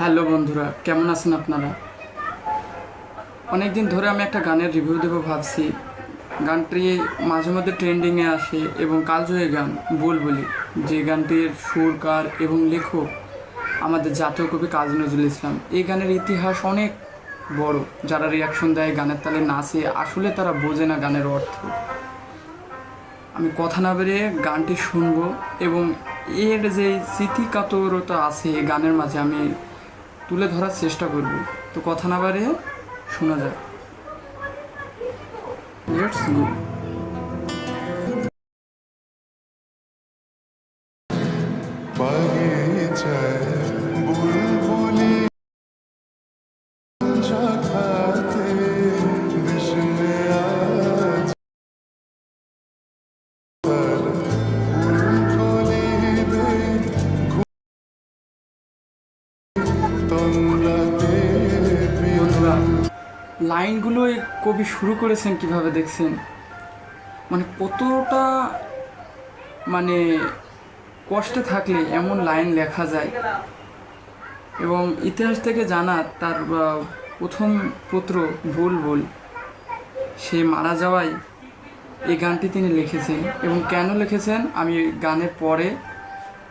Hello বন্ধুরা, কেমন আছেন আপনারা? অনেক দিন ধরে আমি একটা গানের রিভিউ দেবো ভাবছি। গানটি মাঝে মধ্যে ট্রেন্ডিংয়ে আসে এবং কালজয়ী গান বুলবুলি যে গানটির সুরকার এবং লেখক আমাদের জাতীয় কবি কাজী নজরুল ইসলাম। এই গানের ইতিহাস অনেক বড়। যারা রিয়াকশন দেয় গানের তালে নাচে আসলে তারা বোঝে না গানের অর্থ। আমি কথা না বেরিয়ে গানটি শুনব এবং এর যে স্মৃতিকাতরতা আছে গানের মাঝে আমি তুলে ধরার চেষ্টা করব। তো কথা না বাড়িয়ে শোনা যায় লেটস গো বাগিচায় বন্ধুরা লাইনগুলো কবি শুরু করেছেন কীভাবে দেখছেন? মানে কতটা মানে কষ্টে থাকলে এমন লাইন লেখা যায়? এবং ইতিহাস থেকে জানা তার প্রথম পুত্র বুলবুল সে মারা যাওয়ায় এই গানটি তিনি লিখেছেন। এবং কেন লিখেছেন আমি গানের পরে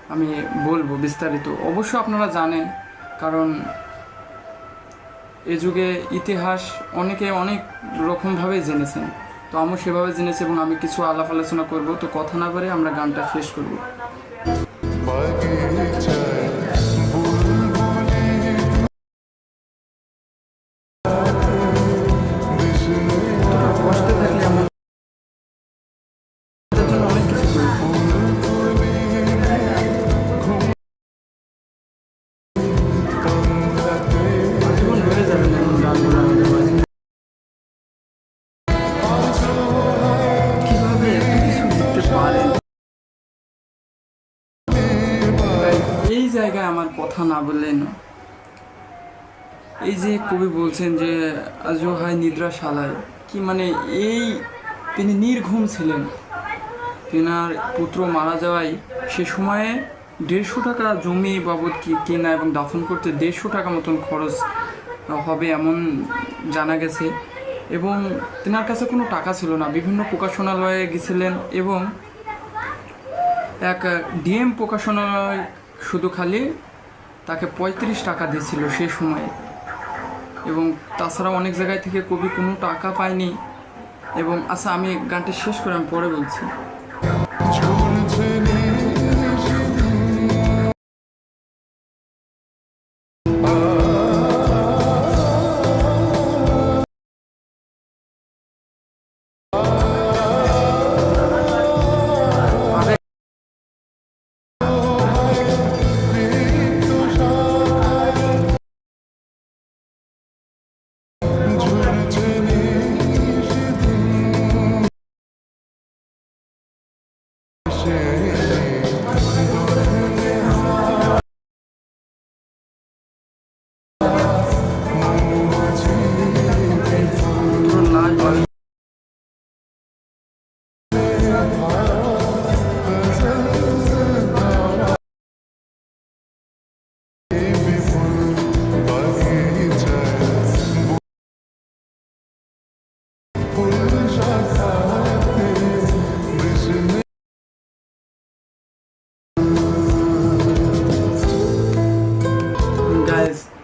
আমি বলব বিস্তারিত। অবশ্য আপনারা জানেন কারণ এ যুগে ইতিহাস অনেকে অনেক রকমভাবে জেনেছেন। তো আমি সেভাবে জেনেছি এবং আমি কিছু আলাপ আলোচনা করব। তো কথা না বলে আমরা গানটা শেষ করব। কষ্টে থাকলে জায়গায় আমার কথা না বললে না। এই যে কবি বলছেন যে আজও হয় নিদ্রা শালায় কি মানে এই তিনি নির্ঘুম ছিলেন। তেনার পুত্র মারা যাওয়ায় সে সময়ে দেড়শো টাকা জমি বাবদ কি কেনা এবং দাফন করতে দেড়শো টাকা মতন খরচ হবে এমন জানা গেছে। এবং তেনার কাছে কোনো টাকা ছিল না। বিভিন্ন প্রকাশনালয়ে গেছিলেন এবং এক ডিএম প্রকাশনালয় শুধু খালি তাকে পঁয়ত্রিশ টাকা দিয়েছিল সে সময়ে। এবং তাছাড়া অনেক জায়গায় থেকে কবি কোনো টাকা পায়নি। এবং আচ্ছা আমি গানটি শেষ করে আমি পরে বলছি।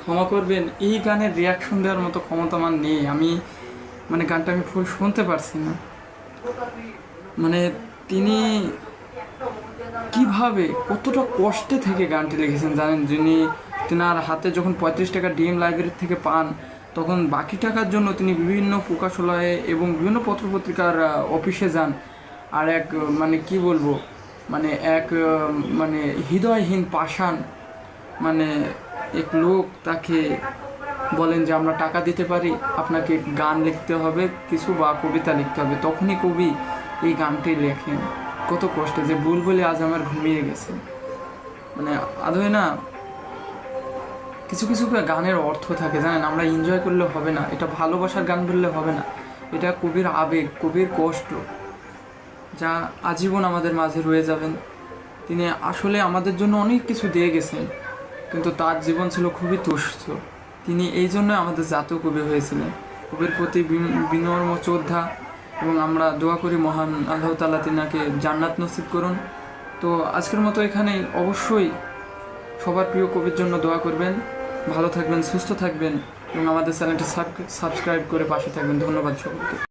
ক্ষমা করবেন, এই গানের রিয়াকশন দেওয়ার মতো ক্ষমতা আমার নেই। আমি মানে গানটা আমি ফুল শুনতে পারছি না। মানে তিনি কীভাবে, কতটা কষ্টে থেকে গানটি লিখেছেন জানেন? যিনি তেনার হাতে যখন পঁয়ত্রিশ টাকা ডিএম লাইব্রেরি থেকে পান, তখন বাকি টাকার জন্য তিনি বিভিন্ন প্রকাশালয়ে এবং বিভিন্ন পত্রপত্রিকার অফিসে যান। আর এক মানে কি বলব? মানে এক মানে হৃদয়হীন পাষাণ মানে এক লোক তাকে বলেন যে, আমরা টাকা দিতে পারি, আপনাকে গান লিখতে হবে, কিছু বা কবিতা লিখতে হবে। তখনই কবি এই গানটি লেখেন। কত কষ্টে যে বুলবুলি আজ আমার ঘুমিয়ে গেছে। মানে আদৌ না কিছু কিছু গানের অর্থ থাকে, জানেন? আমরা এনজয় করলে হবে না, এটা ভালোবাসার গান বললে হবে না। এটা কবির আবেগ, কবির কষ্ট, যা আজীবন আমাদের মাঝে রয়ে যাবেন। তিনি আসলে আমাদের জন্য অনেক কিছু দিয়ে গেছেন। কিন্তু তার জীবন ছিল খুবই তুচ্ছ তিনি এই জন্য আমাদের জাতীয় কবি হয়েছিলেন। কবির প্রতি বিন- বিনম্র শ্রদ্ধা এবং আমরা দোয়া করি মহান আল্লাহ তালা তিনাকে জান্নাত নসিব করুন। তো আজকের মতো এখানেই অবশ্যই সবার প্রিয় কবির জন্য দোয়া করবেন। ভালো থাকবেন, সুস্থ থাকবেন এবং আমাদের চ্যানেলটি সাবস্ক্রাইব করে পাশে থাকবেন। ধন্যবাদ সকলকে।